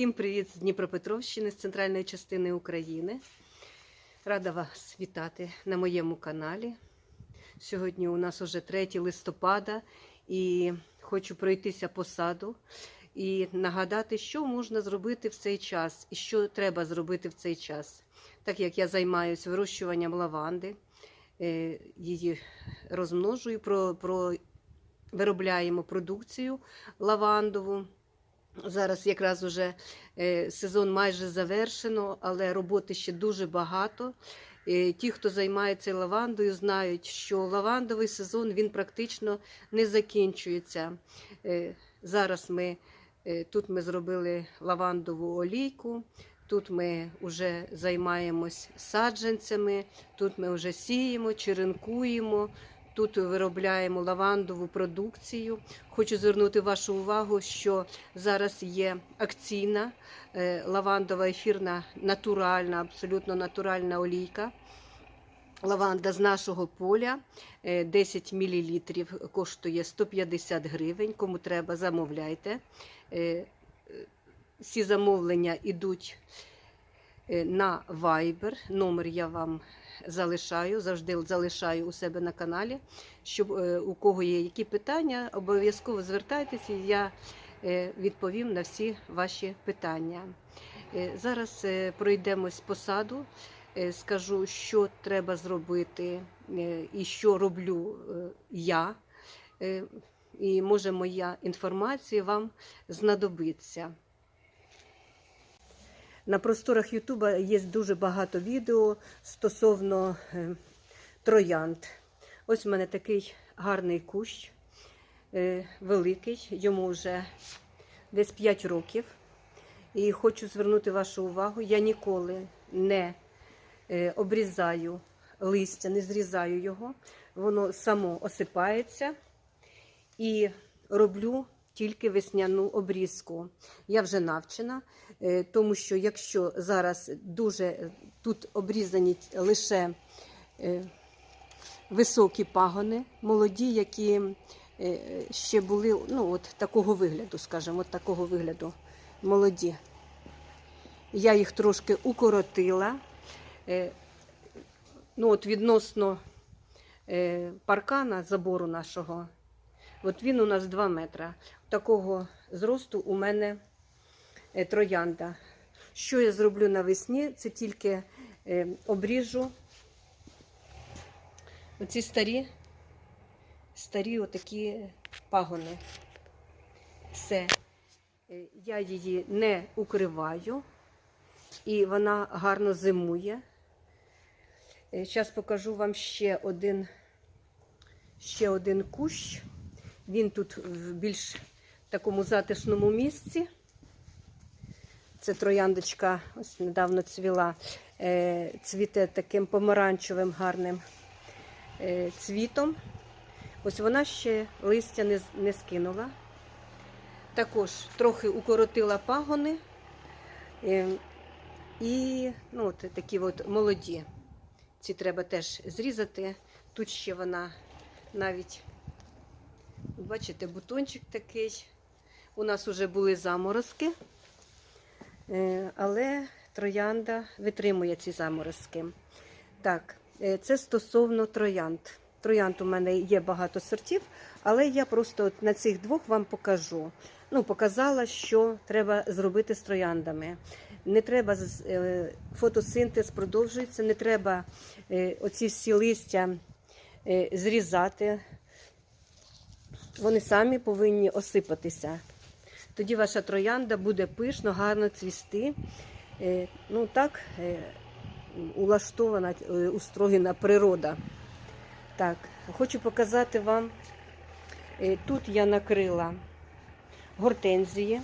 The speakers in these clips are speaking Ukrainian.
Всім привіт з Дніпропетровщини, з центральної частини України. Рада вас вітати на моєму каналі. Сьогодні у нас уже 3 листопада і хочу пройтися по саду і нагадати, що можна зробити в цей час і що треба зробити в цей час. Так як я займаюся вирощуванням лаванди, е, її розмножую, виробляємо продукцію лавандову. Зараз якраз уже е, сезон майже завершено, але роботи ще дуже багато. Е, Ті, хто займається лавандою, знають, що лавандовий сезон він практично не закінчується. Е, Зараз ми тут ми зробили лавандову олійку. Тут ми вже займаємось саджанцями, тут ми вже сіємо, черенкуємо, тут виробляємо лавандову продукцію. Хочу звернути вашу увагу, що зараз є акційна е, лавандова ефірна натуральна, абсолютно натуральна олійка. Лаванда з нашого поля е, 10 мл коштує 150 гривень. Кому треба, замовляйте. Е, е, Всі замовлення йдуть е, на Viber. Номер я вам залишаю, завжди залишаю у себе на каналі. Щоб е, у кого є які питання, обов'язково звертайтеся, я е, відповім на всі ваші питання. Е, Зараз е, пройдемось по саду, е, скажу, що треба зробити е, і що роблю е, я. Е, І може моя інформація вам знадобиться. На просторах Ютуба є дуже багато відео стосовно е, троянд. Ось у мене такий гарний кущ, е, великий, йому вже десь 5 років. І хочу звернути вашу увагу, я ніколи не е, обрізаю листя, не зрізаю його. Воно само осипається і роблю тільки весняну обрізку. Я вже навчена, е, тому що якщо зараз дуже е, тут обрізані лише е, високі пагони, молоді, які ще були ну, от такого вигляду, скажімо, от такого вигляду молоді. Я їх трошки укоротила. Ну, от відносно паркана забору нашого, от він у нас 2 метра. Такого зросту у мене е, троянда. Що я зроблю навесні? Це тільки е, обріжу оці старі, старі отакі пагони. Все. Е, Я її не укриваю, і вона гарно зимує. Зараз покажу вам ще один, ще один кущ. Він тут в більш такому затишному місці. Це трояндочка, ось недавно цвіла, е, цвіте таким помаранчевим гарним е, цвітом. Ось вона ще листя не, не скинула. Також трохи укоротила пагони. Е, і ну, от такі от молоді. Ці треба теж зрізати. Тут ще вона навіть, бачите, бутончик такий. У нас вже були заморозки, е, але троянда витримує ці заморозки. Так, е, це стосовно троянд. Троянд у мене є багато сортів, але я просто на цих двох вам покажу. Ну, показала, що треба зробити з трояндами. Не треба е, фотосинтез продовжується, не треба оці всі листя зрізати. Вони самі повинні осипатися. Тоді ваша троянда буде пишно, гарно цвісти. Е, Ну так е, улаштована, е, устроєна природа. Так, хочу показати вам. Тут я накрила гортензії,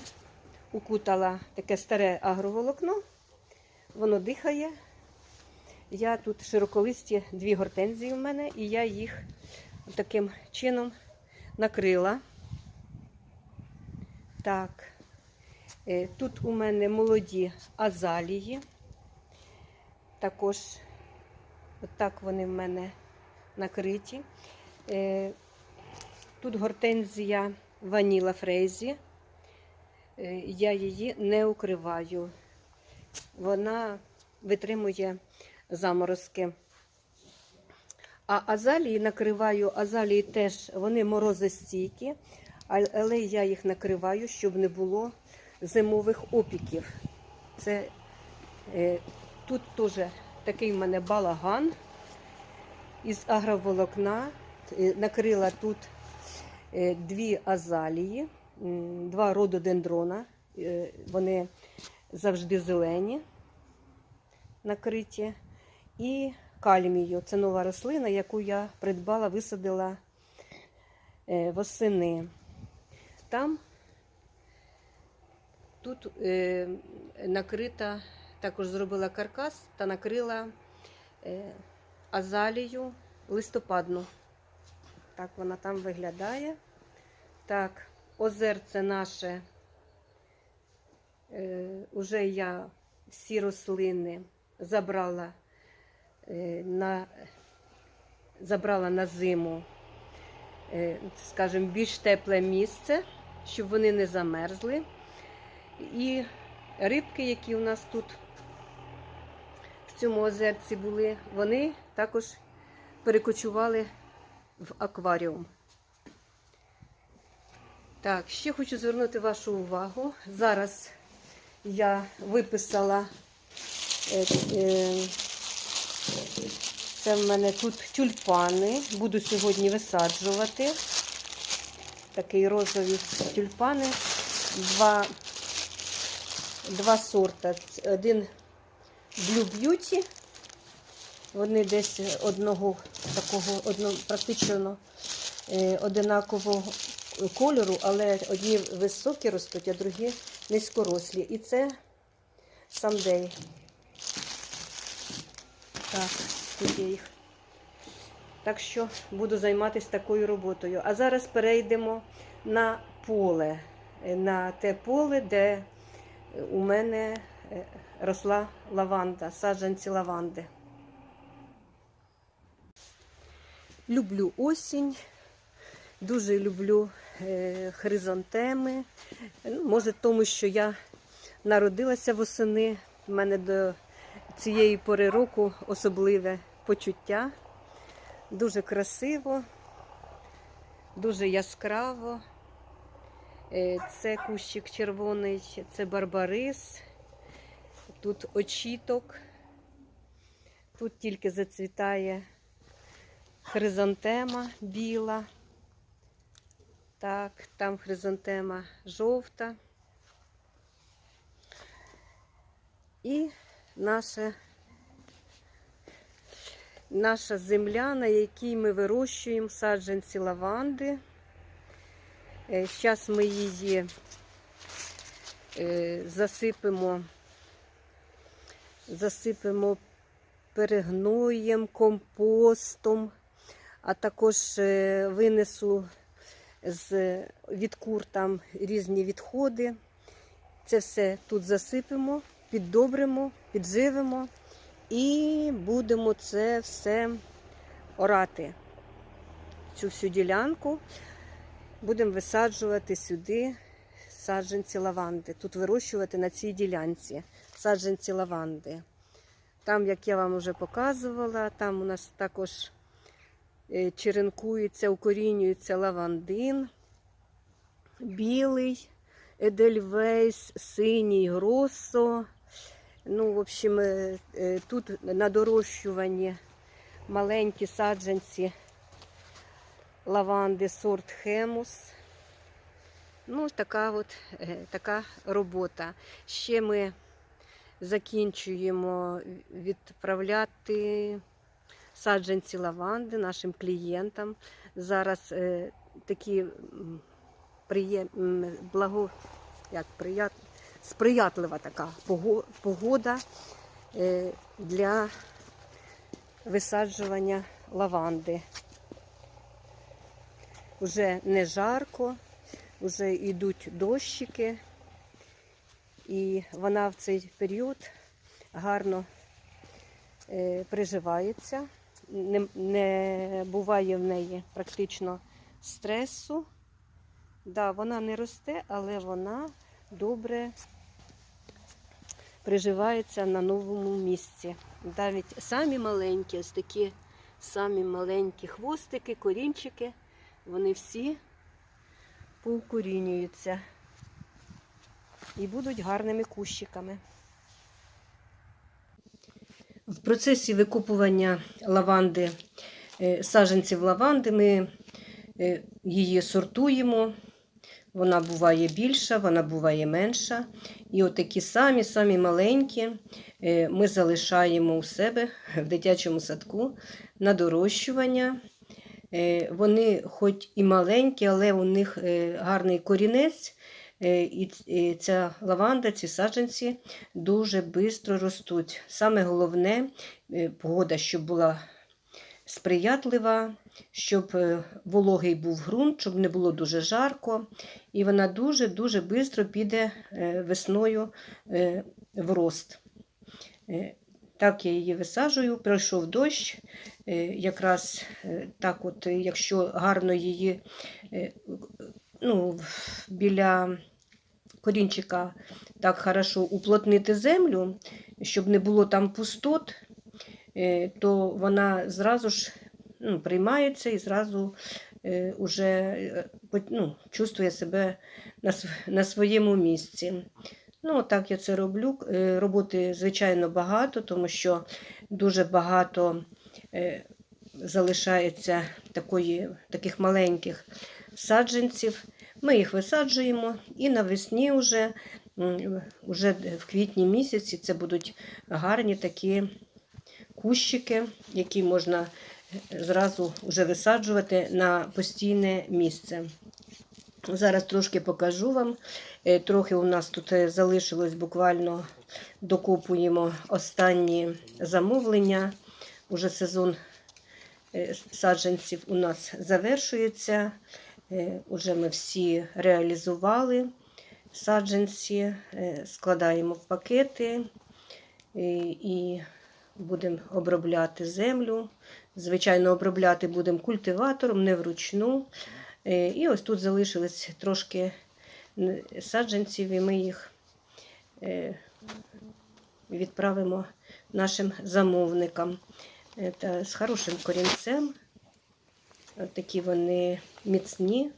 укутала таке старе агроволокно, воно дихає. Я тут широколисті дві гортензії в мене, і я їх таким чином накрила. Так, е, тут у мене молоді азалії. Також отак вони в мене накриті. Е, Тут гортензія ваніла фрейзі. е, я її не укриваю. Вона витримує заморозки. А азалії накриваю, азалії теж вони морозостійкі, але я їх накриваю, щоб не було зимових опіків. Це е, тут теж такий в мене балаган із агроволокна. Е, Накрила тут е, дві азалії, два рододендрона. Е, Вони завжди зелені, накриті. І кальмію. Це нова рослина, яку я придбала, висадила е, восени. Там тут е, накрита, також зробила каркас та накрила е, азалію листопадну. Так вона там виглядає. Так, озерце наше. Е, уже я всі рослини забрала на, забрала на зиму, е, скажімо, більш тепле місце, щоб вони не замерзли. І рибки, які у нас тут в цьому озерці були, вони також перекочували в акваріум. Так, ще хочу звернути вашу увагу. Зараз я виписала. е, е, Це в мене тут тюльпани. Буду сьогодні висаджувати. Такі розові тюльпани. Два, два сорта. Один Blue Beauty. Вони десь одного такого, одно, практично е, одинакового кольору, але одні високі ростуть, а другі низькорослі. І це сандей. Так, тут. Так що буду займатися такою роботою. А зараз перейдемо на поле, Е, на те поле, де у мене е, росла лаванда, саджанці лаванди. Люблю осінь, дуже люблю е, хризантеми. Ну, Може, тому що я народилася восени. У мене до цієї пори року особливе почуття. Дуже красиво, дуже яскраво. Е, Це кущик червоний, це барбарис, тут очіток, тут тільки зацвітає хризантема біла. Так, там хризантема жовта. І наша, наша земля, на якій ми вирощуємо саджанці лаванди. Зараз ми її е, засипемо, засипемо перегноєм, компостом, а також е, винесу з від кур там різні відходи. Це все тут засипемо, піддобримо, підживимо і будемо це все орати. Цю всю ділянку будемо висаджувати сюди саджанці лаванди. Тут вирощувати на цій ділянці саджанці лаванди. Там, як я вам вже показувала, там у нас також е, черенкується, укорінюється лавандин, білий, едельвейс, синій гросо. Ну, в общем, е, е, тут на дорощуванні маленькі саджанці лаванди сорт хемус. Ну, така от е, така робота. Ще ми закінчуємо відправляти саджанці лаванди нашим клієнтам. Зараз такі приєм... благо... як, прият... сприятлива така погода е, для висаджування лаванди. Уже не жарко, вже йдуть дощики, і вона в цей період гарно е, приживається, не, не буває в неї практично стресу. Да, вона не росте, але вона добре приживаються на новому місці. Навіть самі маленькі, ось такі самі маленькі хвостики, корінчики, вони всі поукорінюються і будуть гарними кущиками. В процесі викупування лаванди, е, саджанців лаванди, ми е, її сортуємо. Вона буває більша, вона буває менша. І от такі самі-самі маленькі е, ми залишаємо у себе в дитячому садку на дорощування. Е, Вони хоч і маленькі, але у них е, гарний корінець. І ця лаванда, ці саджанці дуже швидко ростуть. Саме головне, погода, щоб була сприятлива, щоб е, вологий був ґрунт, щоб не було дуже жарко. І вона дуже-дуже швидко піде е, весною е, в рост. Так я її висаджую, пройшов дощ. Якраз так, от, якщо гарно її ну, біля корінчика так хорошо уплотнити землю, щоб не було там пустот, то вона зразу ж ну, приймається і зразу е, уже е, ну, чувствує себе на, на своєму місці. Ну, так я це роблю. Е, Роботи, звичайно, багато, тому що дуже багато е, залишається такої, таких маленьких саджанців. Ми їх висаджуємо і навесні вже, вже в квітні місяці це будуть гарні такі кущики, які можна зразу вже висаджувати на постійне місце. Зараз трошки покажу вам. Е, Трохи у нас тут е, залишилось буквально докупуємо останні замовлення. Уже сезон е, саджанців у нас завершується. Уже ми всі реалізували саджанці, складаємо в пакети і будемо обробляти землю. Звичайно, обробляти будемо культиватором, не вручну. Е, І ось тут залишились трошки саджанців, і ми їх е, відправимо нашим замовникам. Е, Та з хорошим корінцем. Такі вони міцні.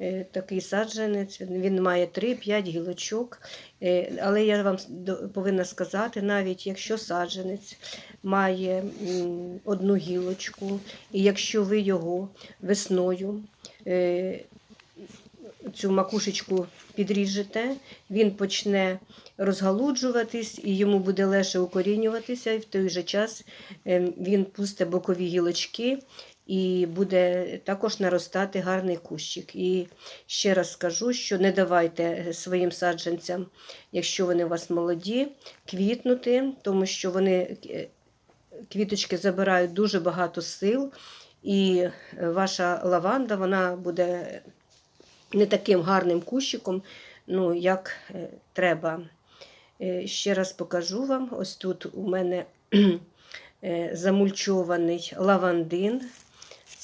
Е, Такий саджанець, він- має 3-5 гілочок. Е, Але я вам повинна сказати, навіть якщо саджанець має одну гілочку, і якщо ви його весною е, цю макушечку підріжете, він почне розгалуджуватись і йому буде легше укорінюватися, і в той же час е, він пусте бокові гілочки і буде також наростати гарний кущик. І ще раз скажу, що не давайте своїм саджанцям, якщо вони у вас молоді, квітнути, тому що вони е, квіточки забирають дуже багато сил, і е, ваша лаванда вона буде не таким гарним кущиком, ну, як е, треба. Е, Ще раз покажу вам. Ось тут у мене е, замульчований лавандин.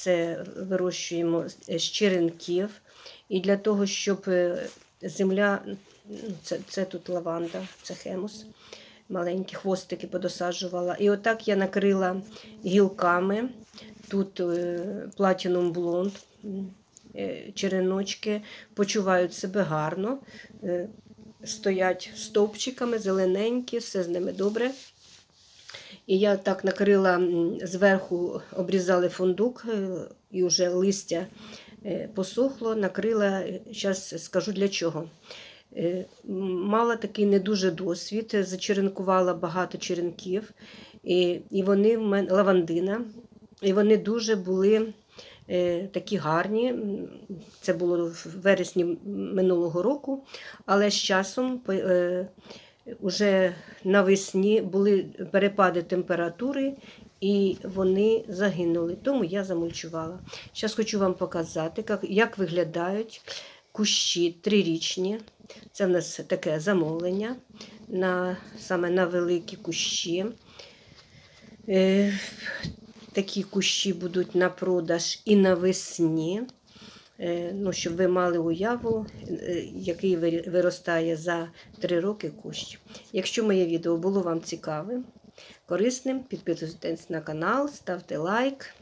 Це вирощуємо з- черенків. І для того, щоб е, земля, ну, це, це тут лаванда, це хемус, маленькі хвостики подосаджувала. І отак я накрила гілками. Тут платінум блонд, череночки почувають себе гарно, е, стоять стовпчиками, зелененькі, все з ними добре. І я так накрила зверху, обрізали фундук, е, і вже листя е, посохло, накрила, зараз скажу для чого. Е, Мала такий не дуже досвід, зачеренкувала багато черенків, і, і вони в мене лавандина, і вони дуже були е, такі гарні. Це було в вересні минулого року, але з часом е, уже навесні були перепади температури, і вони загинули. Тому я замульчувала. Зараз хочу вам показати, як, як виглядають кущі трирічні. Це в нас таке замовлення на, саме на великі кущі. Е, такі кущі будуть на продаж і навесні. Е, ну, щоб ви мали уяву, е, який виростає за 3 роки кущ. Якщо моє відео було вам цікавим, корисним, підписуйтесь на канал, ставте лайк.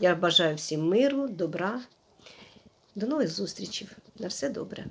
Я бажаю всім миру, добра. До нових зустрічей. На все добре.